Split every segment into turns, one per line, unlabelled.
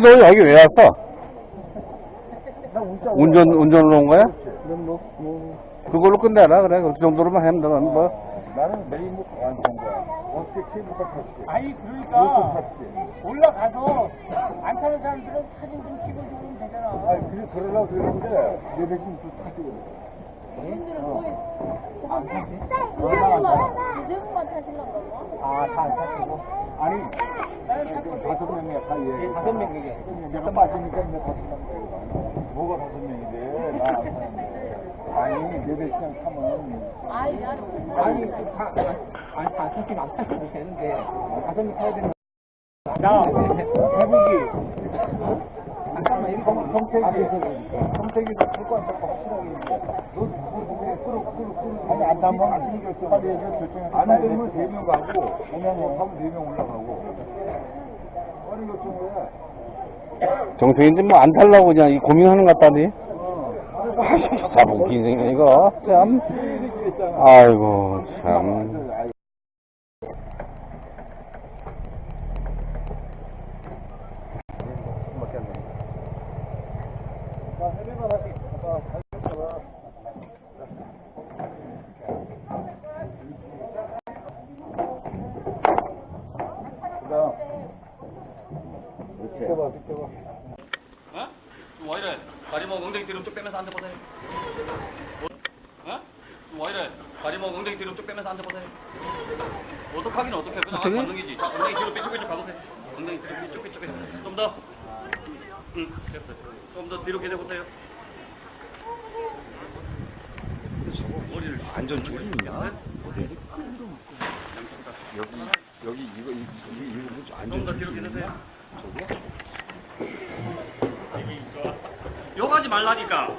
너 여기 왜 왔어?
나 운전.
운전, 운전으로 온 거야?
그럼 뭐, 뭐.
그걸로 끝내라, 그래. 그 정도로만 하면 너, 뭐.
나는 내일 못 가는 거야. 어떻게 케이블카 탈지?
아니 그러니까? 올라가서 안 타는 사람들은 사진 좀 찍어주면 되잖아.
아니, 그래, 그러려고 그랬는데, 내 대신 또 타지.
이름만 타시려고
아, 다 타시고? 아니, 지금 다섯 명이야, 사이에. 다섯 명이게. 내가 빠지니까 이제 다섯 명. 뭐가 다섯 명인데, 타는데. 아니, 내 대신 타면.
나는
아니 다 아니 다 솔직히 안 타도 되는데 다섯 명 타야 되는 나 대북이 잠깐만 이거
성택이, 성택이 탈거 안 탈거 확실하게 얘기해. 너 아니, 안 타면 안 생겼어. 빨리 얘기해, 결정해. 안 되면 네명 가고, 오면 뭐 하면 네명 올라가고. 빨리 결정해.
정승인지 뭐 안 탈라고 그냥 이 고민하는 것 같다니.
어.
아, 참 웃긴 생각, 이거. 참. 아이고, 참.
비켜봐, 비켜봐.
어? 와 이래 다리 뭐 엉덩이 뒤로 쭉 빼면서 앉아보세요 어? 와 이래 다리 뭐 엉덩이 뒤로 쭉 빼면서 앉아보세요 어떡하긴 어떡해 그냥 어떻게? 반응이지 엉덩이 뒤로 삐쭉삐쭉 가보세요 엉덩이 뒤로 삐쭉삐쭉 좀 더 응 됐어요 좀 더 뒤로 기대보세요 머리를
안전 줄이 있냐?
여기
여기 이거 이- 이- 이거
좀더
줄이
뒤로
있냐?
욕하지 말라니까.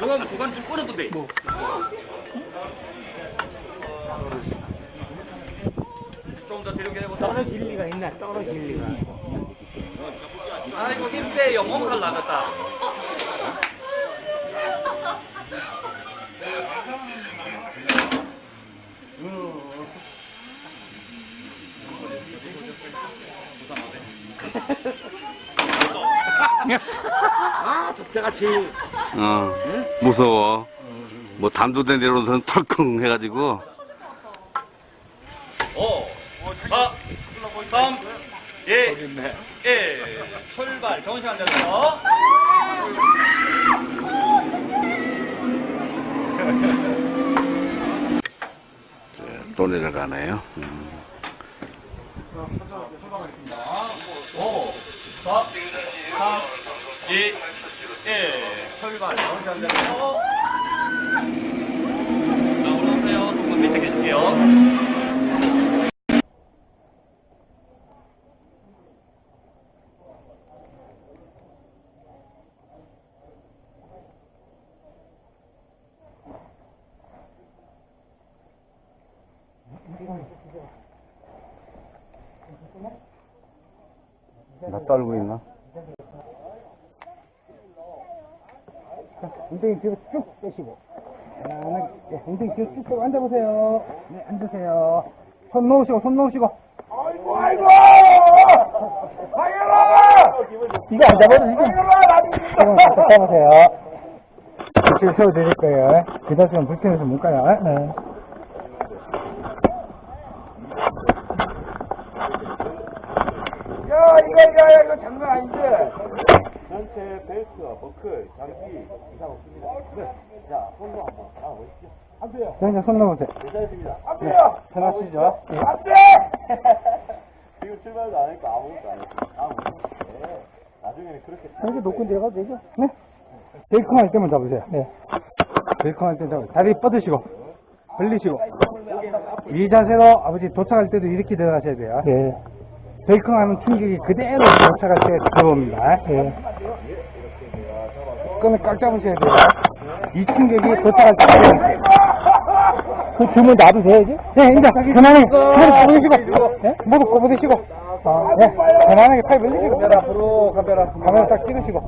욕하면 주간 줄 끄는 분데. 좀더 뒤로 기대보세요
떨어질 리가 있나? 떨어질 리가.
아이고 힘 빼요 몸살 나갔다
때가 제일
어, 무서워. 뭐 단두대 내려오는 털컹 해가지고.
5 4 3 2
저기 있네.
1 출발 좋은 시간 되세요
또 내려가네요.
5 4 3 2 1 출발 좋은 시간 되세요 자 올라오세요 조금 밑에 계실게요
나 떨고 있나?
엉덩이 뒤로 쭉 빼시고. 편안하게. 네, 엉덩이 뒤로 쭉 빼고 앉아보세요. 네 앉으세요. 손 놓으시고 손 놓으시고. 아이고 아이고! 이거 안 잡아도 이거 이거 딱 잡으세요. 줄 세워드릴 거예요. 기다리면 불편해서 못 가요. 네.
야, 이거, 이거, 이거 장난 아닌데. 전체 벨트와 버클, 장비 이상 없습니다. 네. 자, 손도 한번 나와보시죠. 안 돼요.
자, 이제 손 놓으세요
괜찮습니다. 안 돼요.
편하시죠 네.
안 돼! 지금 출발도 안 했고 아무것도 안 했고. 아무것도. 네. 나중에는 그렇게.
이렇게 놓고 내려가도 되죠? 네. 베이컨 할 때만 잡으세요. 네. 베이컨 할때 잡으세요. 다리 뻗으시고, 벌리시고. 이 자세로 아버지 도착할 때도 이렇게 들어가셔야 돼요. 네. 베이컨 하면 충격이 그대로 도착할 때 들어옵니다. 네. 끈을 꽉 잡으셔야 돼요. 이 충격이 도착할 때 들어옵니다. 그 주문 놔두세요, 네, 이제. 편안하게. 팔 뻗으시고. 네? 무릎 굽으시고. 아, 네. 편안하게 팔 벌리시고.
카메라 앞으로 카메라.
카메라 딱 찍으시고.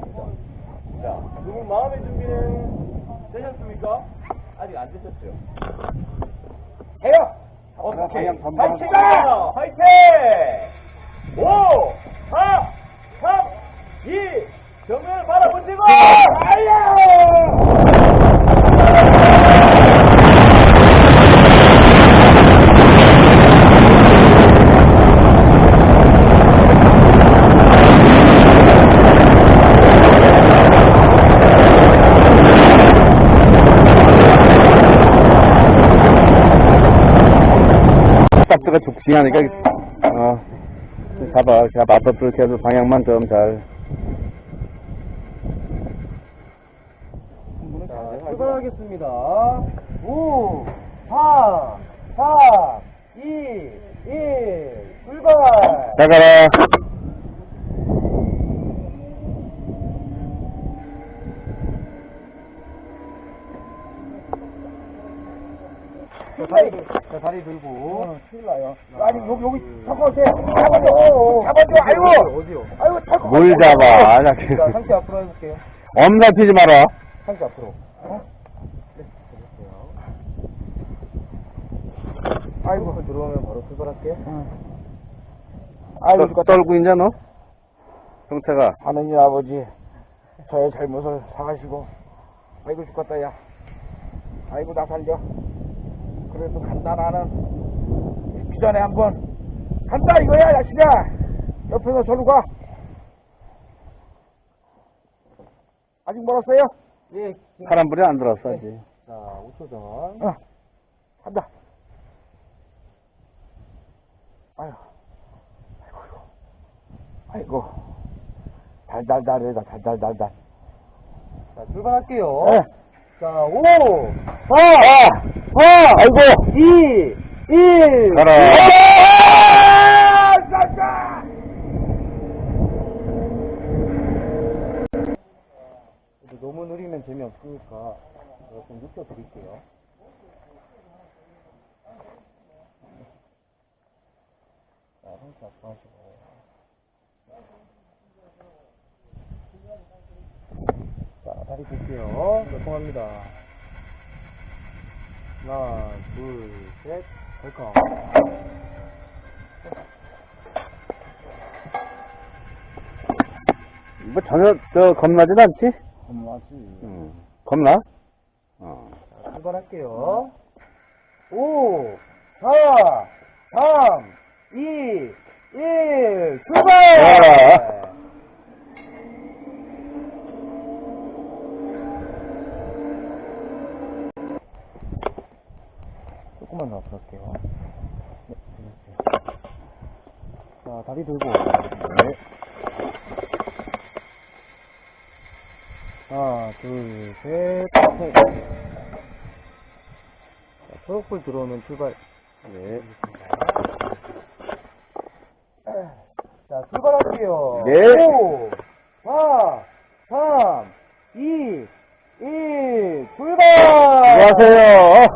자, 두분 마음의 준비는 되셨습니까? 아직 안 되셨죠? 해요! 오케이. 화이팅! 화이팅!
5, 4, 3, 2, 정면을 바라보시고, 달려!
스탑트가 죽지하니까 어 잡아 그냥 앞으로 계속 방향만 좀 잘.
출발하겠습니다. 5, 4, 3, 2, 1, 출발!
잘 가라.
자, 다리, 자, 다리 들고.
큰일 나요. 아니, 여기, 여기, 잡아줘. 잡아줘. 잡아줘. 아이고.
어디요?
아이고, 탈것
뭘. 잡아. 자,
자, 상체 앞으로 해볼게요.
엄살 피지 마라.
상체 앞으로. 아이고, 들어오면 바로 출발할게요.
아이고,
떨, 떨고 있냐 너? 형태가.
하느님 아버지, 저의 잘못을 사하시고, 아이고 죽겠다, 야. 아이고, 나 살려. 그래도 간다, 나는. 죽기 전에 한 번, 간다, 이거야, 야식아! 옆에서 저로 가. 아직 멀었어요?
예,
파란불이 안 들어왔어 아직.
자, 5초 전.
어, 간다. 아유, 아이고, 아이고, 아이고, 달달달해다, 달달달달.
자, 출발할게요.
네.
자, 5,
아, 아, 아이고,
2, 1.
가라.
아,
너무 느리면 재미없으니까 좀 늦춰드릴게요. 자, 상체 앞으로 하시고. 자, 다리 볼게요. 몇번 합니다. 하나, 둘, 셋, 벨컴.
뭐 전혀 저 겁나진 않지?
엄마지.
응. 겁나? 어.
자, 출발할게요. 5, 4, 3, 2, 1, 출발!
가라.
조금만 더 앞으로 할게요. 네. 자, 다리 들고. 네. 하나, 둘, 셋, 셋. 자, 초록불 들어오면 출발. 네. 자, 출발할게요.
네.
5, 4, 3, 2, 1, 출발!
안녕하세요.